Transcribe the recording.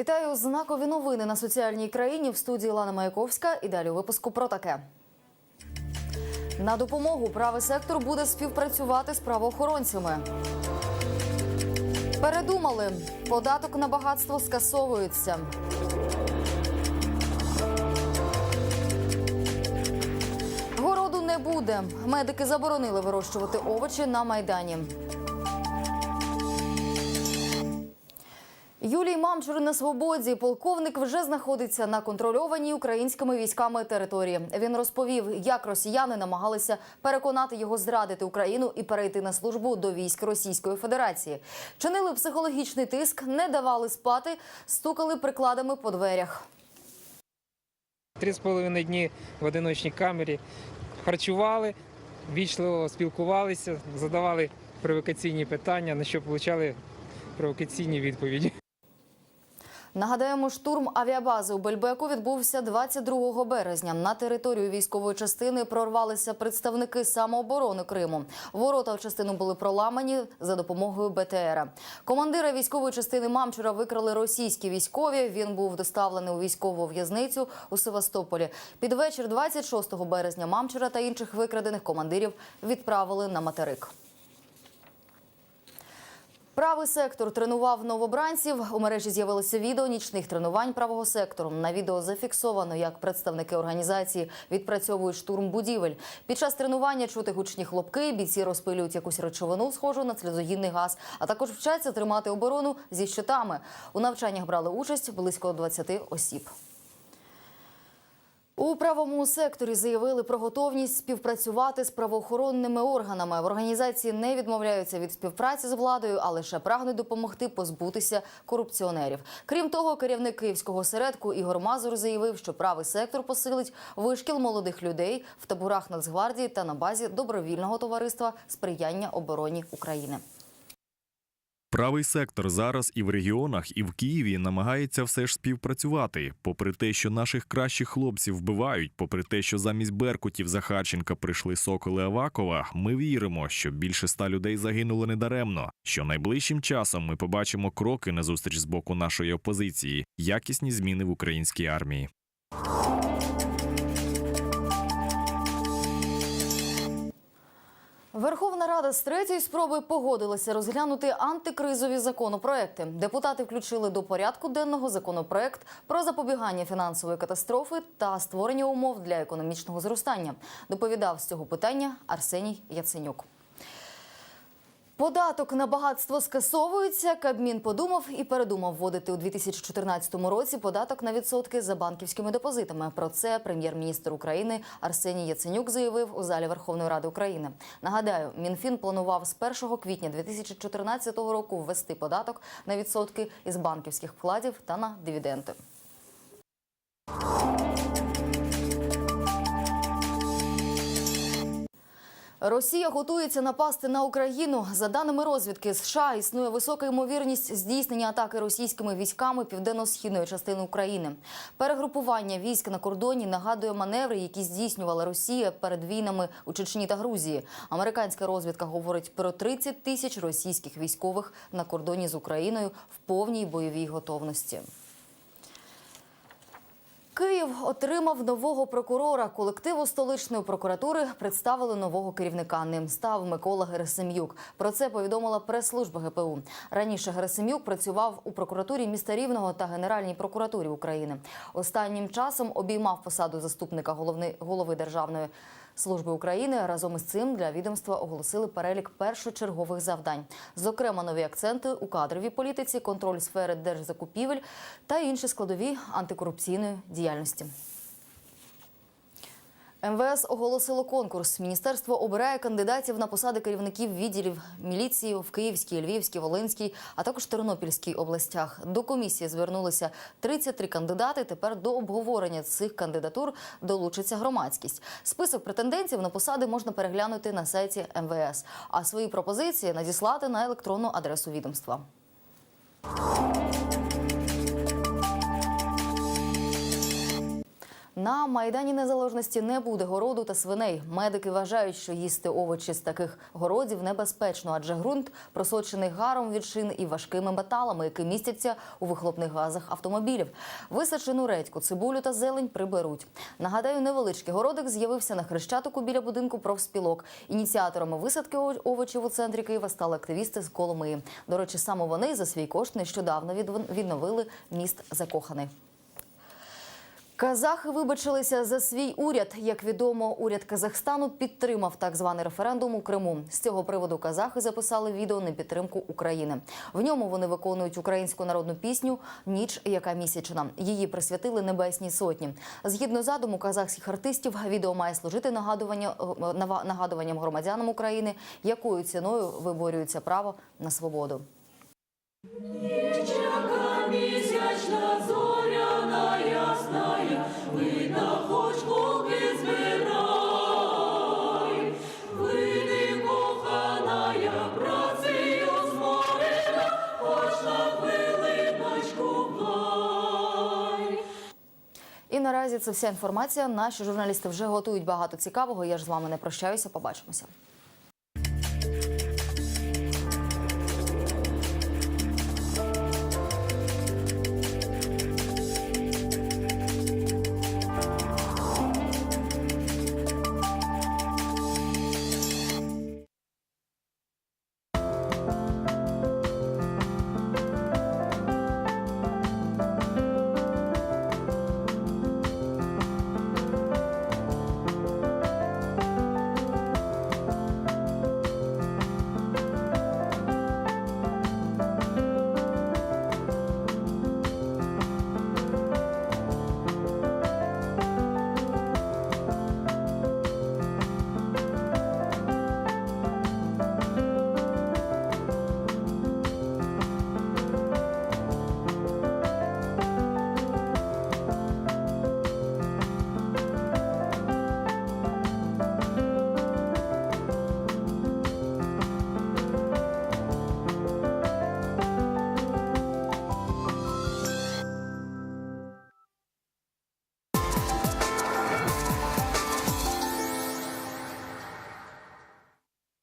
Вітаю знакові новини на соціальній країні в студії Лана Маяковська. І далі у випуску про таке. На допомогу правий сектор буде співпрацювати з правоохоронцями. Передумали. Податок на багатство скасовується. Городу не буде. Медики заборонили вирощувати овочі на майдані. Юлій Мамчур на свободі. Полковник вже знаходиться на контрольованій українськими військами території. Він розповів, як росіяни намагалися переконати його зрадити Україну і перейти на службу до військ Російської Федерації. Чинили психологічний тиск, не давали спати, стукали прикладами по дверях. Три з половиною дні в одиночній камері харчували, вічливо спілкувалися, задавали провокаційні питання, на що отримали провокаційні відповіді. Нагадаємо, штурм авіабази у Бельбеку відбувся 22 березня. На територію військової частини прорвалися представники самооборони Криму. Ворота в частину були проламані за допомогою БТРа. Командира військової частини Мамчура викрали російські військові. Він був доставлений у військову в'язницю у Севастополі. Під вечір 26 березня Мамчура та інших викрадених командирів відправили на материк. Правий сектор тренував новобранців. У мережі з'явилося відео нічних тренувань правого сектору. На відео зафіксовано, як представники організації відпрацьовують штурм будівель. Під час тренування чути гучні хлопки, бійці розпилюють якусь речовину, схожу на сльозогінний газ, а також вчаться тримати оборону зі щитами. У навчаннях брали участь близько 20 осіб. У правому секторі заявили про готовність співпрацювати з правоохоронними органами. В організації не відмовляються від співпраці з владою, а лише прагнуть допомогти позбутися корупціонерів. Крім того, керівник київського середку Ігор Мазур заявив, що правий сектор посилить вишкіл молодих людей в таборах Нацгвардії та на базі добровільного товариства сприяння обороні України. Правий сектор зараз і в регіонах, і в Києві намагається все ж співпрацювати. Попри те, що наших кращих хлопців вбивають, попри те, що замість Беркутів Захарченка прийшли соколи Авакова, ми віримо, що більше ста людей загинуло недаремно. Що найближчим часом ми побачимо кроки на зустріч з боку нашої опозиції, якісні зміни в українській армії. Верховна Рада з третьої спроби погодилася розглянути антикризові законопроекти. Депутати включили до порядку денного законопроект про запобігання фінансової катастрофи та створення умов для економічного зростання. Доповідав з цього питання Арсеній Яценюк. Податок на багатство скасовується. Кабмін подумав і передумав вводити у 2014 році податок на відсотки за банківськими депозитами. Про це прем'єр-міністр України Арсеній Яценюк заявив у залі Верховної Ради України. Нагадаю, Мінфін планував з 1 квітня 2014 року ввести податок на відсотки із банківських вкладів та на дивіденди. Росія готується напасти на Україну. За даними розвідки США, існує висока ймовірність здійснення атаки російськими військами південно-східної частини України. Перегрупування військ на кордоні нагадує маневри, які здійснювала Росія перед війнами у Чечні та Грузії. Американська розвідка говорить про 30 тисяч російських військових на кордоні з Україною в повній бойовій готовності. Київ отримав нового прокурора. Колективу столичної прокуратури представили нового керівника. Ним став Микола Герасим'юк. Про це повідомила прес-служба ГПУ. Раніше Герасим'юк працював у прокуратурі міста Рівного та Генеральній прокуратурі України. Останнім часом обіймав посаду заступника голови державної. Служби України разом із цим для відомства оголосили перелік першочергових завдань. Зокрема, нові акценти у кадровій політиці, контроль сфери держзакупівель та інші складові антикорупційної діяльності. МВС оголосило конкурс. Міністерство обирає кандидатів на посади керівників відділів міліції в Київській, Львівській, Волинській, а також Тернопільській областях. До комісії звернулися 33 кандидати. Тепер до обговорення цих кандидатур долучиться громадськість. Список претендентів на посади можна переглянути на сайті МВС, а свої пропозиції надіслати на електронну адресу відомства. На майдані незалежності не буде городу та свиней. Медики вважають, що їсти овочі з таких городів небезпечно, адже ґрунт просочений гаром від шин і важкими металами, які містяться у вихлопних газах автомобілів. Висаджену редьку, цибулю та зелень приберуть. Нагадаю, невеличкий городик з'явився на хрещатику біля будинку профспілок. Ініціаторами висадки овочів у центрі Києва стали активісти з Коломиї. До речі, саме вони за свій кошт нещодавно відновили міст закоханий. Казахи вибачилися за свій уряд. Як відомо, уряд Казахстану підтримав так званий референдум у Криму. З цього приводу казахи записали відео на підтримку України. В ньому вони виконують українську народну пісню Ніч, яка місячна. Її присвятили Небесній сотні. Згідно задуму казахських артистів, відео має служити нагадування е, нагадуванням громадянам України, якою ціною виборюється право на свободу. Чака місячна зоряна ясная, видно, хоч голки збирай. Вийди, коханая, працею зморена, хоч на хвилиночку бай. І наразі це вся інформація. Наші журналісти вже готують багато цікавого. Я ж з вами не прощаюся. Побачимося.